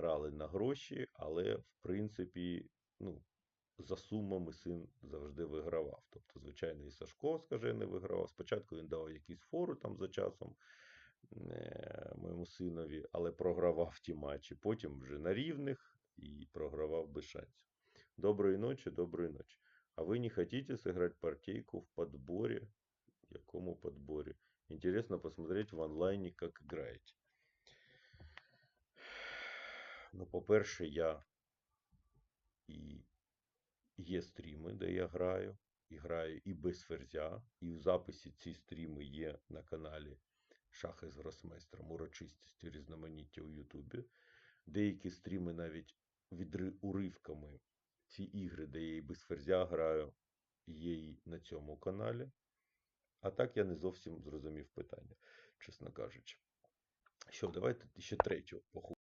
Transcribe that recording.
грали на гроші, але в принципі, ну, за сумами син завжди вигравав. Тобто, звичайно, і Сашко скажений вигравав. Спочатку він давав якісь фору там за часом е, моєму синові, але програвав ті матчі. Потім вже на рівних і програвав без шансів. Доброї ночі, доброї ночі. А вы не хотите сыграть партийку в подборе? Якому подборе? Интересно посмотреть в онлайні, як граєте. Ну, по-перше, я і є стріми, де я граю, і граю і без ферзя, і в записі ці стріми є на каналі Шахи з гросмейстром, урочистості різноманіття у Ютубі. Деякі стріми навіть відри уривками ці ігри, де я і без ферзя граю, є і на цьому каналі. А так я не зовсім зрозумів питання, чесно кажучи. Що, давайте ще третю поху.